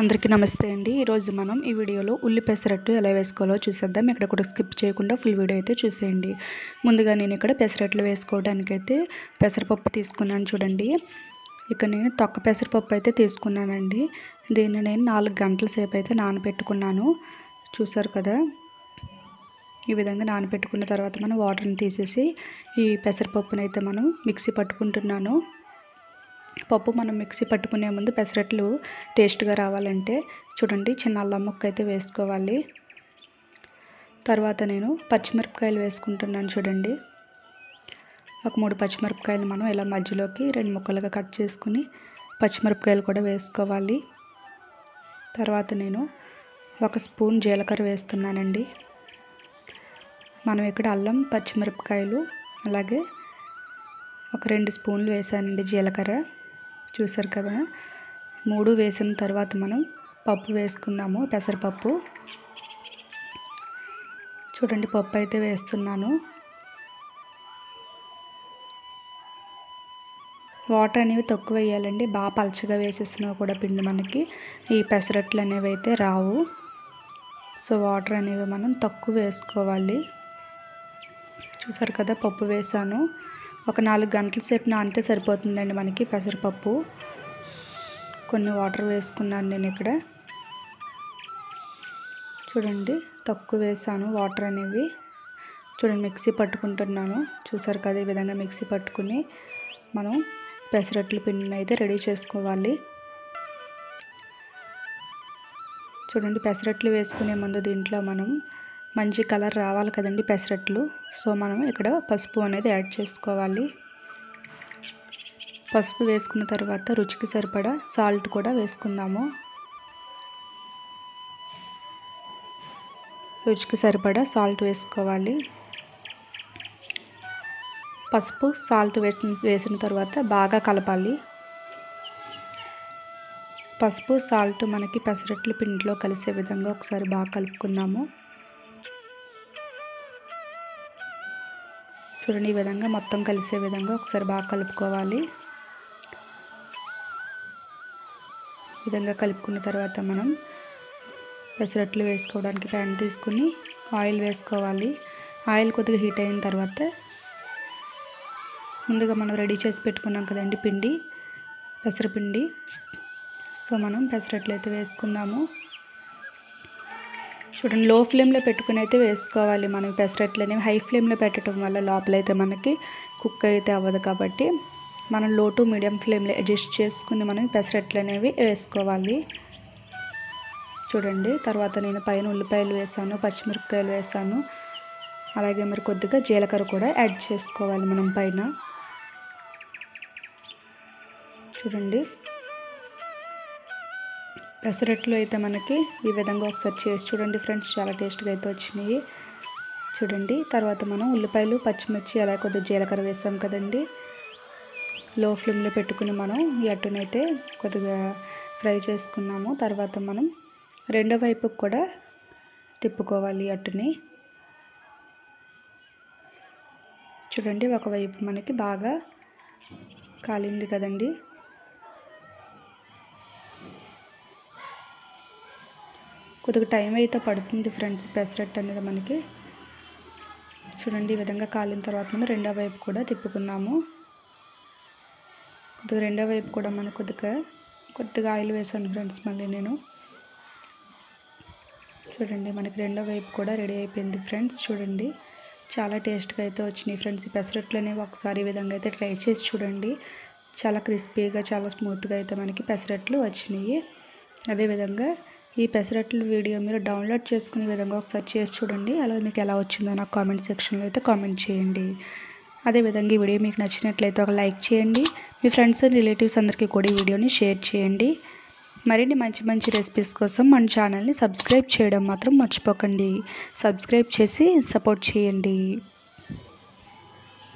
అందరికీ నమస్తే అండి. ఈరోజు మనం ఈ వీడియోలో ఉల్లి పెసరట్టు ఎలా వేసుకోవాలో చూసేద్దాం. ఇక్కడ కూడా స్కిప్ చేయకుండా ఫుల్ వీడియో అయితే చూసేయండి. ముందుగా నేను ఇక్కడ పెసరట్లు వేసుకోవడానికైతే పెసరపప్పు తీసుకున్నాను చూడండి. ఇక్కడ నేను తొక్క పెసరపప్పు అయితే తీసుకున్నానండి. దీన్ని నేను నాలుగు గంటల సేపు అయితే నానబెట్టుకున్నాను. చూసారు కదా? ఈ విధంగా నానబెట్టుకున్న తర్వాత మనం వాటర్ని తీసేసి ఈ పెసరపప్పునైతే మనం మిక్సీ పట్టుకుంటున్నాను. పప్పు మనం మిక్సీ పట్టుకునే ముందు పెసరట్లు టేస్ట్గా రావాలంటే చూడండి చిన్న అల్లం ముక్క అయితే వేసుకోవాలి. తర్వాత నేను పచ్చిమిరపకాయలు వేసుకుంటున్నాను చూడండి. ఒక మూడు పచ్చిమిరపకాయలు మనం ఇలా మధ్యలోకి రెండు ముక్కలుగా కట్ చేసుకుని పచ్చిమిరపకాయలు కూడా వేసుకోవాలి. తర్వాత నేను ఒక స్పూన్ జీలకర్ర వేస్తున్నానండి. మనం ఇక్కడ అల్లం పచ్చిమిరపకాయలు అలాగే ఒక రెండు స్పూన్లు వేసానండి జీలకర్ర. చూసారు కదా? మూడు వేసిన తర్వాత మనం పప్పు వేసుకుందాము. పెసరపప్పు. చూడండి పప్పు అయితే వేస్తున్నాను. వాటర్ అనేవి తక్కువ వేయాలండి. బాగా పలచగా వేసేసినా కూడా పిండి మనకి ఈ పెసరట్లు అనేవి అయితే రావు. సో వాటర్ అనేవి మనం తక్కువ వేసుకోవాలి. చూసారు కదా పప్పు వేసాను. ఒక నాలుగు గంటల సేపు నానితే సరిపోతుందండి మనకి పెసరపప్పు. కొన్ని వాటర్ వేసుకున్నాను నేను ఇక్కడ. చూడండి తక్కువ వేసాను వాటర్ అనేవి. చూడండి మిక్సీ పట్టుకుంటున్నాను. చూసారు కదా ఈ విధంగా మిక్సీ పట్టుకుని మనం పెసరట్ల పిండిని అయితే రెడీ చేసుకోవాలి. చూడండి పెసరట్లు వేసుకునే ముందు దీంట్లో మనం మంచి కలర్ రావాలి కదండి పెసరట్లు. సో మనం ఇక్కడ పసుపు అనేది యాడ్ చేసుకోవాలి. పసుపు వేసుకున్న తర్వాత రుచికి సరిపడా సాల్ట్ కూడా వేసుకుందాము. రుచికి సరిపడా సాల్ట్ వేసుకోవాలి. పసుపు సాల్ట్ వేసిన వేసిన తర్వాత బాగా కలపాలి. పసుపు సాల్ట్ మనకి పెసరట్లు పిండిలో కలిసే విధంగా ఒకసారి బాగా కలుపుకుందాము. చూడండి ఈ విధంగా మొత్తం కలిసే విధంగా ఒకసారి బాగా కలుపుకోవాలి. ఈ విధంగా కలుపుకున్న తర్వాత మనం పెసరట్లు వేసుకోవడానికి ప్యాన్ తీసుకుని ఆయిల్ వేసుకోవాలి. ఆయిల్ కొద్దిగా హీట్ అయిన తర్వాత ముందుగా మనం రెడీ చేసి పెట్టుకున్నాం కదండి పిండి పెసరపిండి. సో మనం పెసరట్లు అయితే వేసుకుందాము. చూడండి లో ఫ్లేమ్లో పెట్టుకుని అయితే వేసుకోవాలి మనం పెసరట్లు అనేవి హై ఫ్లేమ్లో పెట్టడం వల్ల లోపలైతే మనకి కుక్ అయితే అవ్వదు కాబట్టి మనం లో టు మీడియం ఫ్లేమ్లో అడ్జస్ట్ చేసుకుని మనం పెసరట్లు అనేవి వేసుకోవాలి. చూడండి తర్వాత నేను పైన ఉల్లిపాయలు వేసాను పచ్చిమిరపకాయలు వేసాను. అలాగే మరి కొద్దిగా జీలకర్ర కూడా యాడ్ చేసుకోవాలి మనం పైన. చూడండి పెసరట్లు అయితే మనకి ఈ విధంగా ఒకసారి చేసి చూడండి ఫ్రెండ్స్ చాలా టేస్ట్గా అయితే వచ్చినాయి. చూడండి తర్వాత మనం ఉల్లిపాయలు పచ్చిమిర్చి అలా కొద్దిగా జీలకర్ర వేసాం కదండి. లో ఫ్లేమ్లో పెట్టుకుని మనం ఈ అట్టునైతే కొద్దిగా ఫ్రై చేసుకున్నాము. తర్వాత మనం రెండో వైపుకి కూడా తిప్పుకోవాలి అట్టుని. చూడండి ఒకవైపు మనకి బాగా కాలింది కదండి. కొద్దిగా టైం అయితే పడుతుంది ఫ్రెండ్స్ పెసరట్టు అనేది మనకి. చూడండి ఈ విధంగా కాలిన తర్వాత మనం రెండో వైపు కూడా తిప్పుకున్నాము. కొద్దిగా రెండో వైపు కూడా మనం కొద్దిగా కొద్దిగా ఆయిల్ వేసాను ఫ్రెండ్స్ మళ్ళీ నేను. చూడండి మనకి రెండో వైపు కూడా రెడీ అయిపోయింది ఫ్రెండ్స్ చూడండి. చాలా టేస్ట్గా అయితే వచ్చినాయి ఫ్రెండ్స్ ఈ పెసరట్లు అనేవి. ఒకసారి ఈ విధంగా అయితే ట్రై చేసి చూడండి. చాలా క్రిస్పీగా చాలా స్మూత్గా అయితే మనకి పెసరట్లు వచ్చినాయి. అదేవిధంగా ఈ పెసరట్లు వీడియో మీరు డౌన్లోడ్ చేసుకునే విధంగా ఒకసారి చేసి చూడండి. అలాగే మీకు ఎలా వచ్చిందో నాకు కామెంట్ సెక్షన్లో అయితే కామెంట్ చేయండి. అదేవిధంగా ఈ వీడియో మీకు నచ్చినట్లయితే ఒక లైక్ చేయండి. మీ ఫ్రెండ్స్ అండ్ రిలేటివ్స్ అందరికీ కూడా ఈ వీడియోని షేర్ చేయండి. మరిన్ని మంచి మంచి రెసిపీస్ కోసం మన ఛానల్ని సబ్స్క్రైబ్ చేయడం మాత్రం మర్చిపోకండి. సబ్స్క్రైబ్ చేసి సపోర్ట్ చేయండి.